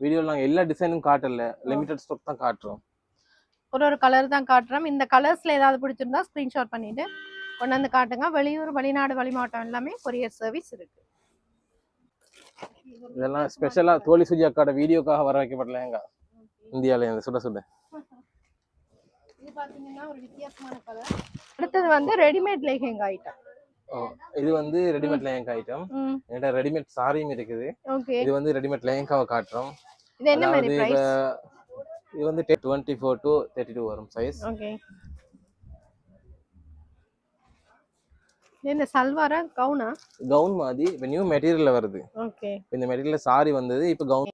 வீடியோல நாங்க எல்லா டிசைனும் காட்டல. லிமிடெட் ஸ்டாக் தான் காட்டுறோம். ஒரு ஒரு கலர் தான் காட்டுறோம். இந்த கலர்ஸ்ல ஏதாவது பிடிச்சிருந்தா ஸ்கிரீன்ஷாட் பண்ணிட்டு கொண்டு வந்து காட்டுங்க. வெளியூர் வெளிநாடு வெளிமாவட்டம் எல்லாமே கொரியர் சர்வீஸ் இருக்கு. இதெல்லாம் ஸ்பெஷலா தோழி சுஜி அக்காட வீடியோக்காக வர வைக்கப்பட்ட லெஹங்கா இந்தியால இருந்து. சுட சுட. இது பாத்தீங்கன்னா ஒரு வித்தியாசமான கலர் அடுத்தது வந்து ரெடிமேட் லெஹெங்கா ஐட்டம் இது வந்து ரெடிமேட் லெஹங்கா ஐட்டம் என்கிட்ட ரெடிமேட் சாரியும் இருக்குது. இது வந்து ரெடிமேட் லெஹங்காவை காட்டுறோம். இது என்ன மாதிரி பிரைஸ் இது வந்து twenty four to thirty two வரும் சைஸ் ஓகே. இந்த சல்வாரா கவுனா? கவுன் மாதிரி இப்போ நியூ மெட்டீரியல்ல வருது. ஓகே. இந்த மெட்டீரியல்ல சாரி வந்தது இப்போ கவுன்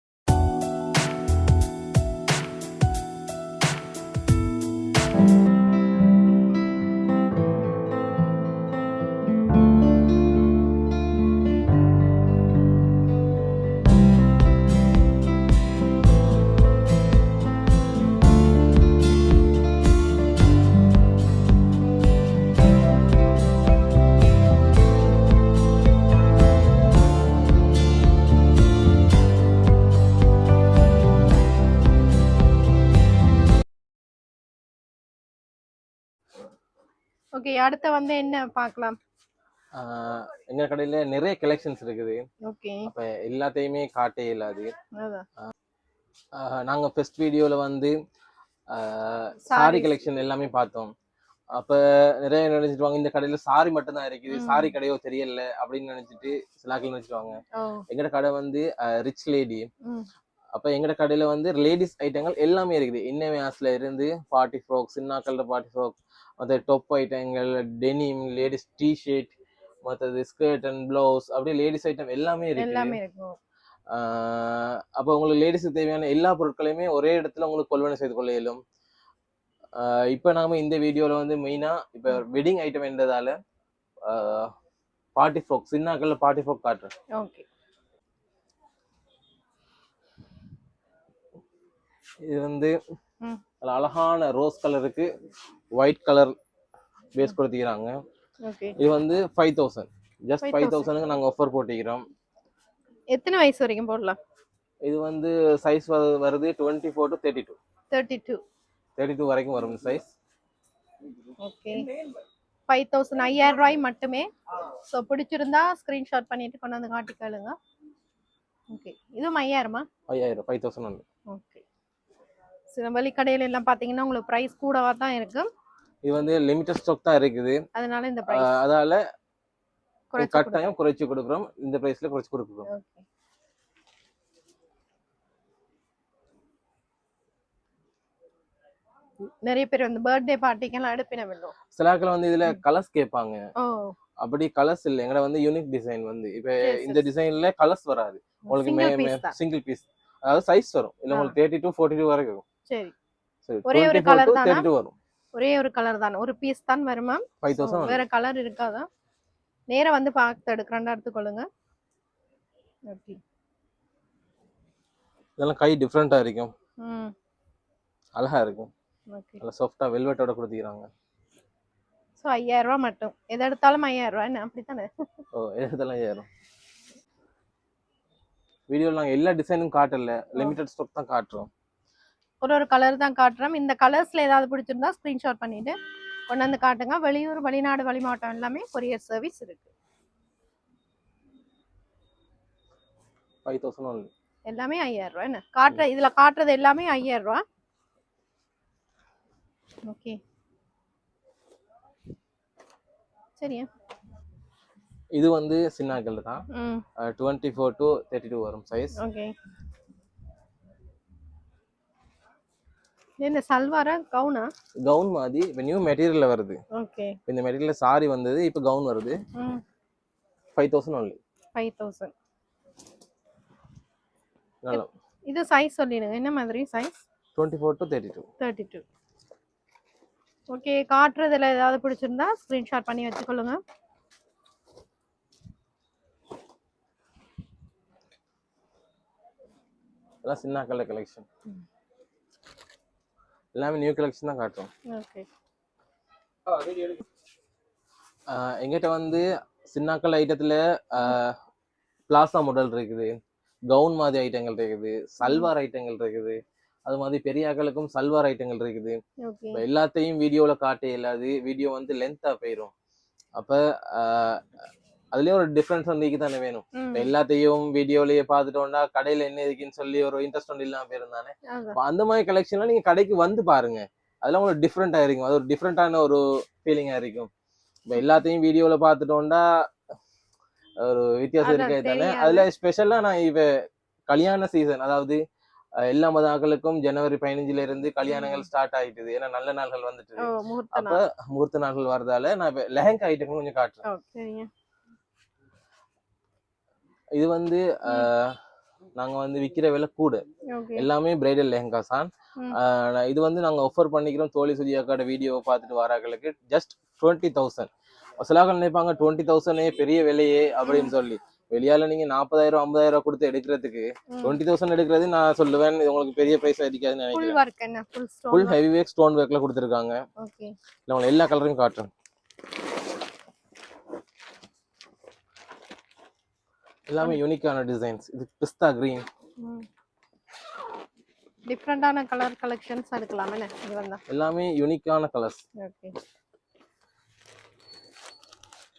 ஓகே அடுத்து வந்து என்ன பார்க்கலாம்? எங்க கடையில நிறைய கலெக்ஷன்ஸ் இருக்குது. ஓகே அப்ப எல்லாத்தையுமே காட்டே இல்லாது. நாங்க ஃபர்ஸ்ட் வீடியோல வந்து சாரி. கலெக்ஷன் எல்லாமே பார்த்தோம். அப்ப நிறைய நினைச்சிட்டு இந்த கடையில சாரி மட்டும் தான் இருக்குது. சாரி கடையோ தெரியல அப்படின்னு நினைச்சிட்டு சிலாக்கள் நினைச்சிட்டுவாங்க ஓ. எங்கட கடை வந்து ரிச் லேடி அப்ப எங்கட கடையில வந்து லேடிஸ் ஐட்டங்கள் எல்லாமே இருக்குது. இன்னவேஸ்ல இருந்து பார்ட்டி ஃப்ராக் சின்னாக்கல்ல பார்ட்டி ஃப்ராக் மற்ற டொப் ஐட்டங்கள் டெனிம் லேடிஸ் டிஷர்ட் மற்றது ஸ்கர்ட் அண்ட் பிளவுஸ் அப்படியே லேடிஸ் ஐட்டம் எல்லாமே இருக்குது எல்லாமே இருக்கும் அப்போ உங்களுக்கு லேடிஸுக்கு தேவையான எல்லா பொருட்களையுமே ஒரே இடத்துல உங்களுக்கு கொள்வனை செய்து கொள்ள இயலும். இப்போ நாம இந்த வீடியோல வந்து மெயினா இப்போ வெட்டிங் ஐட்டம் என்றதால பார்ட்டி ஃப்ராக் சின்னாக்கல்ல பார்ட்டி ஃப்ராக் காட்டுறேன். ஓகே இது வந்து நல்ல அழகான ரோஸ் கலருக்கு ஒயிட் கலர் பேஸ் கொடுத்துக்கிறாங்க ஓகே இது வந்து ஃபைவ் தௌசண்ட் ஜஸ்ட் 5,000. ஃபைவ் தௌசண்ட்க்கு நாங்கள் ஆஃபர் போட்டிக்கிறோம். எத்தனை வயசு வரைக்கும் போடலாம்? இது வந்து சைஸ் வருது twenty four to thirty two thirty two thirty two வரைக்கும் வரும் சைஸ் ஓகே ஃபைவ் தௌசண்ட் ஐயாயிரம் ரூபாய் மட்டுமே. ஸோ பிடிச்சிருந்தா ஸ்க்ரீன்ஷாட் பண்ணிட்டு கொண்டு வந்து காட்டிக்கலுங்க ஓகே இதுவும் ஐயாயிரமா? ஐயாயிரம் ஃபைவ் தௌசண்ட் வந்து. ஓகே சில வழி கடையில எல்லாம் பார்த்தீங்கன்னா உங்களுக்கு ப்ரைஸ் கூடவா தான் இருக்கும் இது வந்து லிமிட்டட் ஸ்டாக் தான் இருக்குது. அதனால இந்த ப்ரைஸ் அதால கட்டாயம் குறைச்சு கொடுக்குறோம். இந்த பிரைஸ்ல குறைச்சு கொடுக்குறோம். நிறைய பேர் வந்து பர்த்டே பார்ட்டிக்கெல்லாம் எடுப்பின வேண்டும் சிலாக்கள் வந்து இதுல கலர்ஸ் கேட்பாங்க. அப்படி கலர்ஸ் இல்லை. எங்கட வந்து யூனிக் டிசைன் வந்து. இப்ப இந்த டிசைன்ல கலர்ஸ் வராது. உங்களுக்கு சிங்கிள் பீஸ் அதாவது சைஸ் வரும். இல்ல. உங்களுக்கு தேர்ட்டி டூ ஃபோர்ட்டி டூ வரைக்கும் சரி. ஒரே ஒரு டு தானா? வரும். ஒரே ஒரு கலர் தான்? ஒரு பீஸ் தான் வருமா? தௌசண்ட் வேற கலர் இருக்காதா? நேரா வந்து பார்த்து எடுக்கிறேன்டா எடுத்துக்கொள்ளுங்க. ஓகே இதெல்லாம் கை டிஃப்ரெண்டா இருக்கும். ம். அழகா இருக்கும். ஓகே நல்லா வெல்வெட்டோட கொடுத்துக்கிறாங்க. ஸோ ஐயாயிரம் ரூபா மட்டும். எது எடுத்தாலும் ஐயாயிரம் ரூபா என்ன? அப்படித்தானே? ஓ இதெல்லாம் ஏறும் வீடியோல நாங்க எல்லா டிசைனும் காட்டல. லிமிடெட் ஸ்டாக் தான் காட்டுறோம். ஒரு ஒரு கலர் தான் காட்டுறோம். இந்த கலர்ஸ்ல ஏதாவது பிடிச்சிருந்தா ஸ்க்ரீன்ஷாட் பண்ணிட்டு கொண்டு வந்து காட்டுங்க. வெளியூர் வெளிநாடு வெளிமாவட்டம் எல்லாமே கொரியர் சர்வீஸ் இருக்கு. எல்லாமே ஐயாயிரம் ரூபா என்ன? காட்டுற இதுல காட்டுறது எல்லாமே ஐயாயிரம் ரூபா ஓகே சரியா? இது வந்து சின்னாக்கல் தான். Twenty four to thirty two வரும் சைஸ் ஓகே இந்த சல்வாரா கவுனா கவுன் மாதிரி இப்போ நியூ மெட்டீரியல்ல வருது. ஓகே இந்த மெட்டீரியல்ல சாரி வந்தது இப்போ கவுன் வருது. Five thousand only five thousand நல்லா இது சைஸ் சொல்லிடுங்க என்ன மாதிரி size twenty four to thirty two thirty two okay காட்டுறதுல ஏதாவது பிடிச்சிருந்தா ஸ்க்ரீன்ஷாட் பண்ணி வச்சுக்கொள்ளுங்க. இதெல்லாம் சின்னாக்கல்ல கலெக்ஷன் எல்லாமே நியூ கலெக்ஷன் தான் காட்டுறோம் ஓகே ஆஹ் எங்கிட்ட வந்து சின்னாக்கல் ஐட்டத்துல பிளாசா மாடல் இருக்குது. கவுன் மாதிரி ஐட்டங்கள் இருக்குது. சல்வார் ஐட்டங்கள் இருக்குது. அது மாதிரி பெரியாக்களுக்கும் சல்வார் ஐட்டங்கள் இருக்குது. ஓகே இப்ப எல்லாத்தையும் வீடியோல காட்ட இயலாது வீடியோ வந்து லென்த்தா போயிடும் அப்ப அதுலயும் ஒரு டிஃபரன்ஸ் வந்து தானே வேணும். எல்லாத்தையும் வீடியோலயே பார்த்துட்டோம்னா கடையில என்ன இருக்குன்னு சொல்லி ஒரு இன்ட்ரெஸ்ட் ஒன்று இல்லாம போயிருந்தானே. அந்த மாதிரி கலெக்ஷன்லாம் நீங்க கடைக்கு வந்து பாருங்க. அதெல்லாம் உங்களுக்கு டிஃப்ரெண்டா இருக்கும். அது ஒரு டிஃப்ரெண்டான ஒரு ஃபீலிங்கா இருக்கும். இப்ப எல்லாத்தையும் வீடியோல பார்த்துட்டோம்னா ஒரு வித்தியாசம் அதான் இருக்கே தானே. அதுல ஸ்பெஷலா நான் இப்ப கல்யாண சீசன் அதாவது எல்லா மதாக்களுக்கும் ஜனவரி பதினஞ்சுல இருந்து கல்யாணங்கள் ஸ்டார்ட் ஆயிட்டுது. ஏன்னா நல்ல நாள்கள் வந்துட்டு அப்ப முகூர்த்த நாட்கள் வரதால நான் இப்ப லெஹங்கா ஐட்டங்கள் கொஞ்சம் காட்டுறேன். இது வந்து நாங்க வந்து விக்கிற விலை கூட. எல்லாமே பிரைடல் லெஹங்காஸ் தான். இது வந்து நாங்க ஆஃபர் பண்ணிக்கிறோம் தோழி சுஜியாக்காட வீடியோ பார்த்துட்டு வராங்களுக்கு ஜஸ்ட் டுவெண்ட்டி தௌசண்ட் சிலாக்கள் நினைப்பாங்க டுவெண்ட்டி தௌசண்டே பெரிய விலையே அப்படின்னு சொல்லி. வெளியால நீங்க நாற்பதாயிரம் ஐம்பதாயிரம் கொடுத்து எடுக்கிறதுக்கு டுவெண்ட்டி தௌசண்ட் எடுக்கிறது நான் சொல்லுவேன். இது உங்களுக்கு பெரிய பிரைஸ் அடிக்காதுன்னு நினைக்கிறேன். ஃபுல் ஹெவி வேக் ஸ்டோன் ஒர்க்ல கொடுத்துருக்காங்க. இல்லை உங்களுக்கு எல்லா கலரையும் காட்டுறேன். எல்லாமே யூனிக்கான டிசைன்ஸ் இது பிஸ்தா கிரீன் டிஃப்ரெண்டான கலர் கலெக்ஷன்ஸ் எடுக்கலாம் இது வந்தா. எல்லாமே யூனிக்கான கலர்ஸ் ஓகே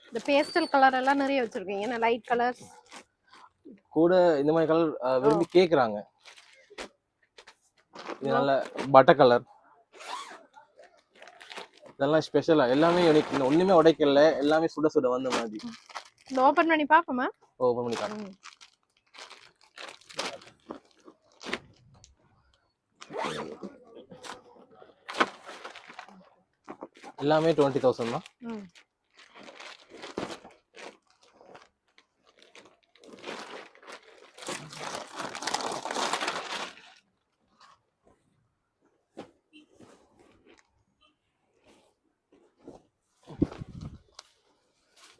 இந்த பேஸ்டல் கலர் எல்லாம் நிறைய வச்சிருக்கீங்க என்ன? லைட் கலர்ஸ் கூட இந்த மாதிரி கலர் விரும்பி கேக்குறாங்க. இது நல்ல பட்டர் கலர் இதெல்லாம் ஸ்பெஷலா எல்லாமே யூனிக் ஒண்ணுமே உடைக்கல எல்லாமே சுட சுட வந்த மாதிரி. இந்த ஓபன் பண்ணி பாப்போமா ஓப்பன் பண்ணி காட்டுறேன் எல்லாமே டுவெண்ட்டி தௌசண்ட் தான்.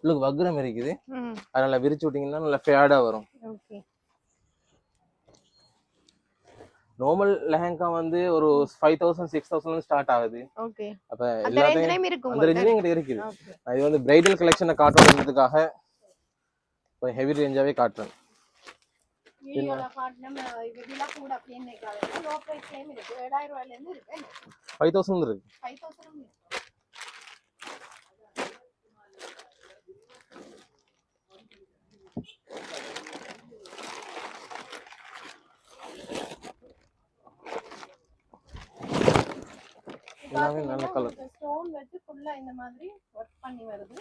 ம் உங்களுக்கு வக்ரம் இருக்குது. அதனால விரிச்சு விட்டீங்கன்னா நல்ல ஃபேடா வரும். ஓகே. நார்மல் லெஹங்கா வந்து ஒரு five thousand six thousand start ஆகுது. ஓகே. அப்ப எல்லாத்தையும் இருக்கு அந்த ரேஞ்சிலும் எங்கிட்ட இருக்குது. நான் இது வந்து பிரைடல் கலெக்ஷனை காட்டணுன்றதுக்காக கொஞ்சம் ஹெவி ரேஞ்சாவே காட்டுறேன். வீடியோல காட்டினம் இதெல்லாம் கூட அப்படின்னு நினைக்காது லோ பிரைஸ்லயும் இருக்கு ஏழாயிரம் ரூபாயில இருந்து இருக்கு ஃபைவ் தௌசண்ட் இருக்கு ஃபைவ் தௌசண்ட் இருக்கு எல்லாமே நல்ல கலர் ஸ்டோன் வச்சு ஃபுல்லா இந்த மாதிரி ஒர்க் பண்ணி வருது.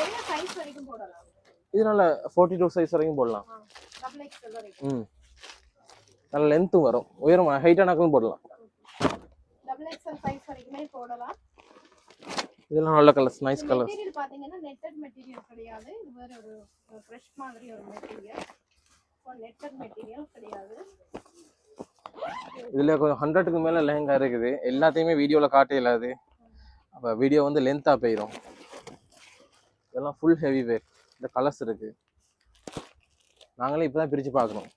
என்ன சைஸ் வரைக்கும் போடலாம். இது நல்ல ஃபோர்ட்டி டூ சைஸ் வரைக்கும் போடலாம். டபுள் எக்ஸ்எல் வரைக்கும் ம். நல்ல லென்த்தும் வரும். உயரம் ஹைட்டானாக்கும் போடலாம். டபுள் எக்ஸ்எல் சைஸ் வரைக்குமே போடலாம். இதெல்லாம் நல்ல கலர்ஸ் நைஸ் கலர்ஸ் மெட்டீரியல் பாத்தீங்கன்னா நெட்டட் மெட்டீரியல் கிடையாது. இது வேற ஒரு ஃப்ரெஷ் மாதிரி ஒரு மெட்டீரியல் நெட்டட் மெட்டீரியல் கிடையாது. இதுல கொஞ்சம் ஹண்ட்ரடுக்கு மேல லெஹங்கா இருக்குது. எல்லாத்தையுமே வீடியோல காட்ட இயலாது அப்ப வீடியோ வந்து லென்த்தா போயிடும் இதெல்லாம் ஃபுல் ஹெவி வேர் இந்த கலர்ஸ் இருக்கு. நாங்களே இப்பதான் பிரிச்சு பார்க்கணும்.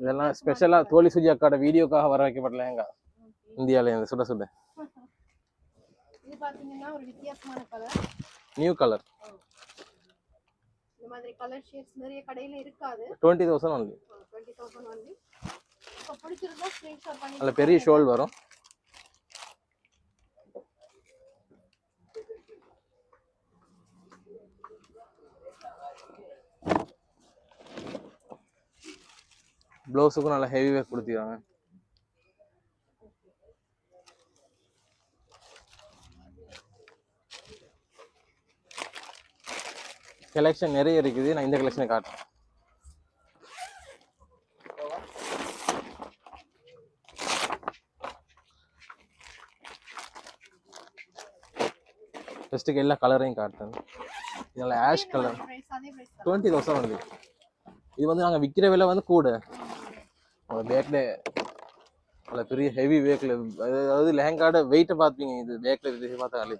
இதெல்லாம் ஸ்பெஷலா தோழி சுஜி அக்காட வீடியோக்காக வர வைக்கப்பட்ட லெஹங்கா. இந்தியால இருந்து. சுட சுட. நியூ கலர் இந்த மாதிரி கலர் ஷேட்ஸ் நிறைய கடையில இருக்காது. Twenty thousand only twenty thousand வந்து இப்போ பிடிச்சிருந்தா ஸ்க்ரீன்ஷாட் பண்ணி அதில் பெரிய ஷோல் வரும். ப்ளவுஸுக்கும் நல்லா ஹெவி வேர் கொடுத்துருக்காங்க கலெக்ஷன் நிறைய இருக்குது. நான் இந்த கலெக்ஷனை காட்டுறேன். ஃபஸ்ட்டுக்கு எல்லா கலரையும் காட்டுறேன். இதில் ஆஷ் கலர் டுவெண்ட்டி தௌசண்ட் வருது இது வந்து நாங்கள் விற்கிற விலை வந்து கூட. உங்கள் பேக்கில் நல்ல பெரிய ஹெவி பேக்கில் அதாவது லெஹங்காட வெயிட்டை பார்ப்பீங்க. இது பேக்கில் இது பார்த்தாலே.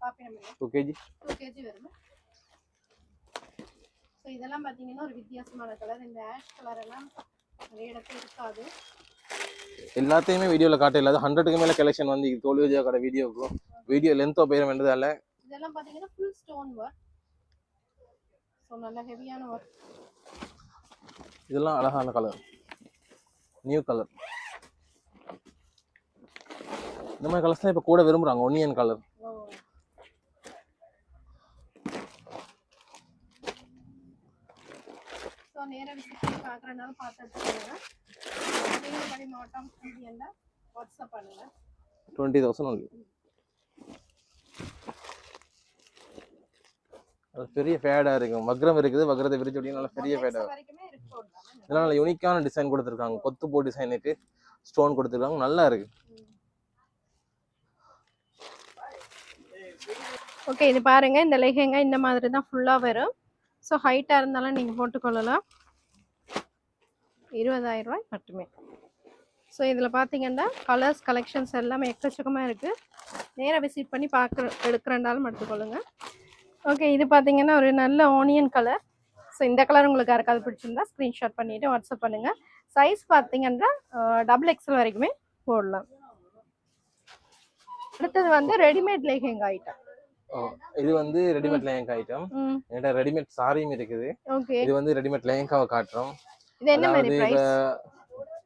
டூ கேஜி டூ கேஜி வருது ஸோ இதெல்லாம் பார்த்தீங்கன்னா ஒரு வித்தியாசமான கலர் இந்த ஆஷ் கலர் எல்லாம் நிறைய இடத்துல இருக்காது. எல்லாத்தையுமே வீடியோவில் காட்ட இல்லாத ஹண்ட்ரடுக்கு மேலே கலெக்ஷன் வந்து இது தோல்வி விஜயா கடை வீடியோக்கும் வீடியோ லென்த்தோ போயிடும் வேண்டதால இதெல்லாம் பாத்தீங்கன்னா ஃபுல் ஸ்டோன் ஒர்க் ஸோ நல்ல ஹெவியான ஒர்க் இதெல்லாம் அழகான கலர் நியூ கலர் இந்த மாதிரி கலர்ஸ் தான் இப்போ கூட விரும்புறாங்க ஒனியன் கலர் ஸோ நேராக பார்க்குறனால பார்த்து எடுத்துக்கோங்க நீலகிரி மாவட்டம் இந்தியன்ல வாட்ஸ்அப் பண்ணுங்க. டுவெண்ட்டி தௌசண்ட் ஒன்லி பெரிய ஃபேடா இருக்கும் வக்ரம் இருக்குது. வக்ரத்தை விரிச்சு அப்படின்னா நல்லா பெரிய ஃபேடா Next வரைக்குமே இருக்கு போடலாம் இதெல்லாம் நல்ல யூனிக்கான டிசைன் கொடுத்துருக்காங்க. கொத்து போ டிசைனுக்கு ஸ்டோன் கொடுத்துருக்காங்க. நல்லா இருக்கு. ஓகே இது பாருங்க. இந்த லெஹெங்கா இந்த மாதிரி தான் ஃபுல்லாக வரும். ஸோ ஹைட்டாக இருந்தாலும் நீங்கள் போட்டுக்கொள்ளலாம். இருபதாயிரம் ரூபாய் மட்டுமே. ஸோ இதில் பார்த்தீங்கன்னா கலர்ஸ் கலெக்ஷன்ஸ் எல்லாமே எக்கச்சக்கமாக இருக்குது நேராக விசிட் பண்ணி பார்க்குற எடுக்கிறண்டாலும் எடுத்துக்கொள்ளுங்க. ஓகே இது பார்த்தீங்கன்னா ஒரு நல்ல ஆனியன் கலர் ஸோ இந்த கலர் உங்களுக்கு யாருக்காவது பிடிச்சிருந்தா ஸ்க்ரீன்ஷாட் பண்ணிவிட்டு வாட்ஸ்அப் பண்ணுங்கள் சைஸ் பார்த்தீங்கன்னா டபுள் எக்ஸல் வரைக்குமே போடலாம். அடுத்தது வந்து ரெடிமேட் லெஹெங்கா ஐட்டம் இது வந்து ரெடிமேட் லேங்கா ஐட்டம் ரெடிமேட் சாரியும் இருக்குது. ஓகே இது வந்து ரெடிமேட் லேங்காவை காட்டுறோம். இது என்ன மாதிரி பிரைஸ்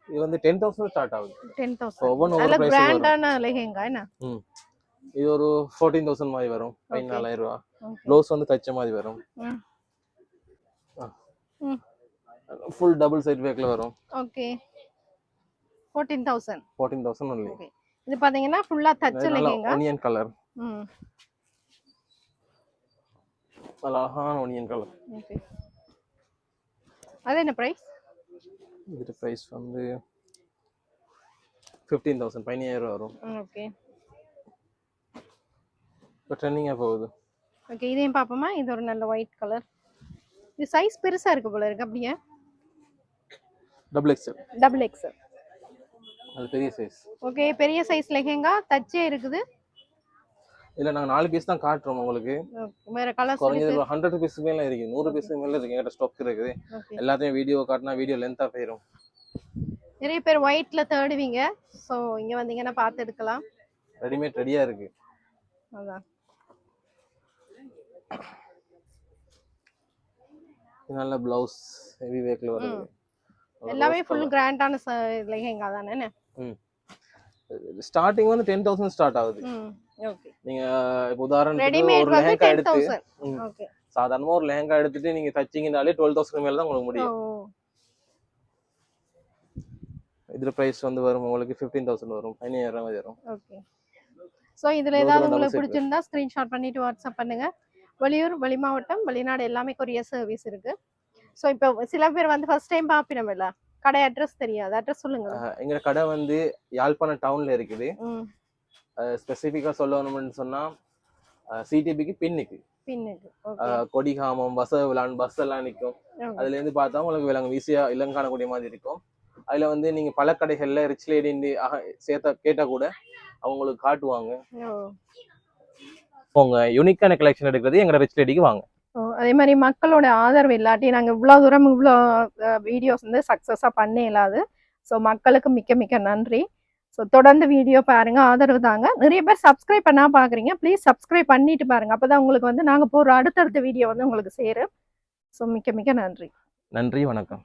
இது வந்து டென் தௌசண்ட் ஸ்டார்ட் ஆகுது. டென் So, தௌசண்ட் ஒவ்வொன்றும் நல்ல ஒவ்வொரு price வரும். பிராண்டான லெஹெங்கா என்ன? இது ஒரு ஃபோர்டீன் தௌசண்ட் மாதிரி வரும். பதினாலாயிரம் ரூபா. Okay. ப்ளவுஸ் வந்து தச்ச மாதிரி வரும். ஃபுல் டபுள் சைட் பேக்ல வரும். Okay fourteen thousand fourteen thousand only okay இது பாத்தீங்கன்னா ஃபுல்லா தச்ச லெஹெங்கா. ஒனியன் கலர் ம். அழகான ஒனியன் கலர் ஓகே அது என்ன பிரைஸ் இது ப்ரைஸ் வந்து ஃபிஃப்டீன் தௌசண்ட் பதினாயிரம் வரும். ஓகே இப்போ ட்ரெண்டிங்காக போகுது. ஓகே இதையும் பார்ப்போமா? இது ஒரு நல்ல ஒயிட் கலர் இது சைஸ் பெருசா இருக்கு போல இருக்கு அப்படியே. டபுள் எக்ஸ்எல் டபுள் எக்ஸல் அது பெரிய சைஸ் ஓகே பெரிய சைஸ் லெஹெங்கா தச்சே இருக்குது. இதில் நாங்கள் நாலு பீஸ் தான் காட்டுறோம் உங்களுக்கு. வேற கலர்ஸ் குறைஞ்சது ஒரு ஹண்ட்ரட் பீஸ் மேலே இருக்கு. நூறு பீஸ் மேலே இருக்கு. எங்கிட்ட ஸ்டாக் இருக்குது. எல்லாத்தையும் வீடியோ காட்டினா வீடியோ லென்த்தாக போயிடும் நிறைய பேர் ஒயிட்ல தேடுவீங்க. ஸோ இங்க வந்தீங்கன்னா பார்த்து எடுக்கலாம். ரெடிமேட் ரெடியாக இருக்கு. அதான். நல்ல ப்ளவுஸ் ஹெவி வேக்கில் வருது. எல்லாமே ஃபுல் கிராண்டான லெஹெங்கா தானே? ஸ்டார்டிங் வந்து டென் தௌசண்ட் ஸ்டார்ட் ஆகுது. நீங்க இப்போ உதாரணத்துக்கு ரெடிமேட் ஒரு லெஹங்கா எடுத்து சாதாரணமா ஒரு லெஹங்கா எடுத்துட்டு நீங்க தச்சிங்கனாலே டுவெல் தௌசண்ட் மேல தான் உங்களுக்கு முடியும். இதுல பிரைஸ் வந்து வரும் உங்களுக்கு ஃபிஃப்டீன் தௌசண்ட் வரும் பதினாயிரம் ரூபாய் வரும். ஓகே ஸோ இதில் ஏதாவது உங்களுக்கு. பிடிச்சிருந்தா ஸ்க்ரீன்ஷாட் பண்ணிட்டு வாட்ஸ்அப் பண்ணுங்க. வெளியூர் வெளி மாவட்டம் வெளிநாடு எல்லாமே கொரியர் சர்வீஸ் இருக்கு. ஸோ இப்போ சில பேர் வந்து ஃபர்ஸ்ட் டைம் பார்ப்பினோம்ல கடை அட்ரஸ் தெரியாது. அட்ரஸ் சொல்லுங்க. எங்க கடை வந்து யாழ்ப்பாணம் டவுன்ல இருக்குது. ம் ஸ்பெசிஃபிக்கா சொல்லணும்னு சொன்னா சிடிபிக்கு பின்னுக்கு. கொடிகாமம் பஸ் விளாண்டு பஸ் எல்லாம் நிற்கும் அதுல இருந்து பார்த்தா உங்களுக்கு விலங்கு ஈஸியா இளங்காணக்கூடிய மாதிரி இருக்கும். அதுல வந்து நீங்க பல கடைகள்ல ரிச் லேடி சேர்த்த கேட்டா கூட அவங்களுக்கு காட்டுவாங்க. உங்க யூனிக்கான கலெக்ஷன் எடுக்கிறது எங்க ரிச் லேடிக்கு வாங்க. அதே மாதிரி மக்களோட ஆதரவு இல்லாட்டி நாங்கள் இவ்வளோ தூரம் இவ்வளோ வீடியோஸ் வந்து சக்ஸஸாக பண்ண இயலாது ஸோ மக்களுக்கு மிக்க மிக்க நன்றி. ஸோ தொடர்ந்து வீடியோ பாருங்க ஆதரவு தாங்க. நிறைய பேர் சப்ஸ்கிரைப் பண்ணா பார்க்குறீங்க ப்ளீஸ் சப்ஸ்கிரைப் பண்ணிட்டு பாருங்க. அப்போ தான் உங்களுக்கு வந்து நாங்கள் போகிற அடுத்தடுத்த வீடியோ வந்து உங்களுக்கு சேரும். ஸோ மிக்க மிக்க நன்றி. நன்றி வணக்கம்.